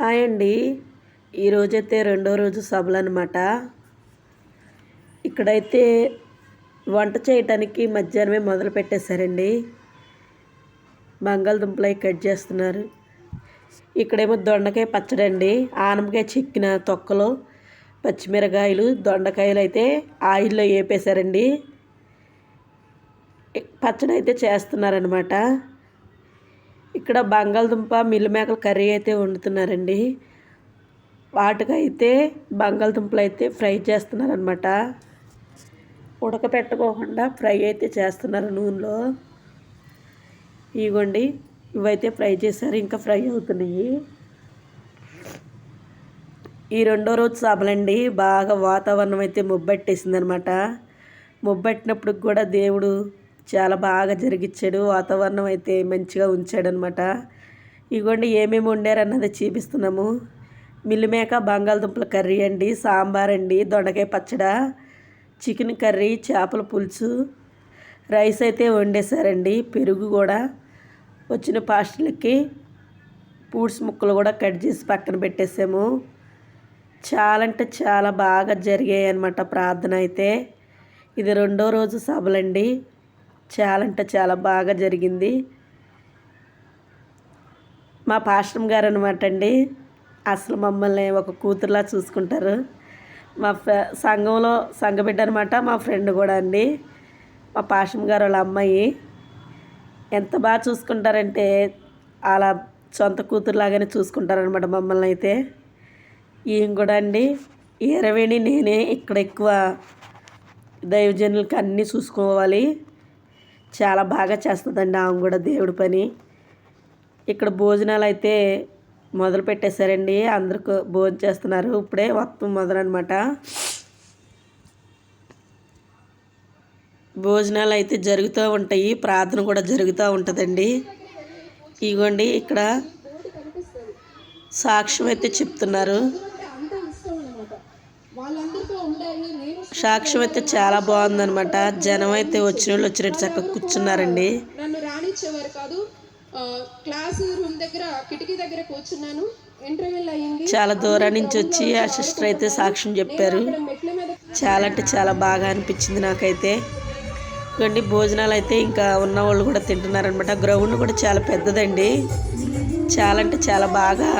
Hi అండి. ఈరోజైతే రెండో రోజు సభలు అనమాట ఇక్కడైతే వంట చేయటానికి మధ్యాహ్నమే మొదలు పెట్టేశారండి. బంగాళదుంపలు అవి కట్ చేస్తున్నారు. ఇక్కడేమో దొండకాయ పచ్చడి అండి. ఆనపకాయ చిక్కిన తొక్కలు పచ్చిమిరకాయలు దొండకాయలు అయితే ఆయిల్లో వేపేశారండి పచ్చడి అయితే చేస్తున్నారనమాట. ఇక్కడ బంగాళదుంప మిల్లు మేకల కర్రీ అయితే వండుతున్నారండి. వాటికైతే బంగాళదుంపలు అయితే ఫ్రై చేస్తున్నారనమాట ఉడకపెట్టుకోకుండా ఫ్రై అయితే చేస్తున్నారు నూనెలో. ఇవ్వండి ఇవైతే ఫ్రై చేశారు ఇంకా ఫ్రై అవుతున్నాయి. ఈ రెండో రోజు సభలండి బాగా వాతావరణం అయితే ముబ్బెట్టేసింది అనమాట ముబ్బెట్టినప్పుడు కూడా దేవుడు చాలా బాగా జరిగించాడు వాతావరణం అయితే మంచిగా ఉంచాడు అనమాట ఇగోండి ఏమేమి వండారన్నది చూపిస్తున్నాము. మిల్లిమేక బంగాళదుంపల కర్రీ అండి సాంబార్ అండి దొండకాయ పచ్చడ చికెన్ కర్రీ చేపల పులుసు రైస్ అయితే వండేశారండి. పెరుగు కూడా వచ్చిన పాస్టలకి పూడ్స్ ముక్కలు కూడా కట్ చేసి పక్కన పెట్టేసాము. చాలా అంటే చాలా బాగా జరిగాయి అనమాట ప్రార్థన అయితే. ఇది రెండో రోజు సభలండి. చాలా అంటే చాలా బాగా జరిగింది. మా పాశ్రం గారు అనమాట అండి. అసలు మమ్మల్ని ఒక కూతురులా చూసుకుంటారు. మా సంఘంలో సంఘబిడ్డ అనమాట మా ఫ్రెండ్ కూడా అండి. మా పాశ్రం గారు వాళ్ళ అమ్మాయి. ఎంత బాగా చూసుకుంటారంటే అలా సొంత కూతురులాగానే చూసుకుంటారనమాట మమ్మల్ని అయితే. ఈయన కూడా అండి ఇరవేణి నేనే ఇక్కడ ఎక్కువ దైవజనులకి అన్నీ చూసుకోవాలి. చాలా బాగా చేస్తుందండి ఆమె కూడా దేవుడి పని. ఇక్కడ భోజనాలు అయితే మొదలు పెట్టేశారండి. అందరికి భోజనం చేస్తున్నారు. ఇప్పుడే మొత్తం మొదలనమాట. భోజనాలు అయితే జరుగుతూ ఉంటాయి. ప్రార్థన కూడా జరుగుతూ ఉంటుందండి. ఇగోండి ఇక్కడ సాక్ష్యం అయితే చెప్తున్నారు. సాక్ష్యం అయితే చాలా బాగుందనమాట జనం అయితే వచ్చిన వాళ్ళు వచ్చినట్టు చక్కగా కూర్చున్నారండి. నన్ను రానిచ్చేవారు కాదు. క్లాస్ రూమ్ దగ్గర కిటికీ దగ్గర కూర్చున్నాను. చాలా దూరం నుంచి వచ్చి ఆ సిస్టర్ అయితే సాక్ష్యం చెప్పారు. చాలా అంటే చాలా బాగా అనిపించింది నాకైతే. ఇవ్వండి భోజనాలు అయితే ఇంకా ఉన్న వాళ్ళు కూడా తింటున్నారనమాట గ్రౌండ్ కూడా చాలా పెద్దదండి. చాలా అంటే చాలా బాగా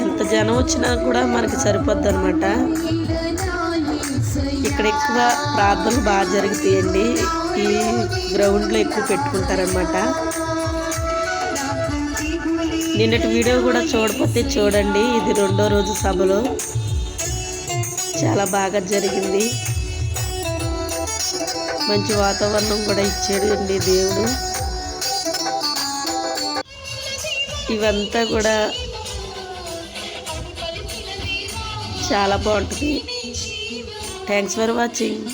ఎంత జనం వచ్చినా కూడా మనకి సరిపోద్ది అనమాట ఇక్కడ ఎక్కువ ప్రార్థనలు బాగా జరుగుతాయండి. ఈ గ్రౌండ్లో ఎక్కువ పెట్టుకుంటారనమాట నిన్నటి వీడియో కూడా చూడపోతే చూడండి. ఇది రెండో రోజు సభలో. చాలా బాగా జరిగింది. మంచి వాతావరణం కూడా ఇచ్చాడు అండి దేవుడు. ఇవంతా కూడా చాలా బాగుంటుంది. Thanks for watching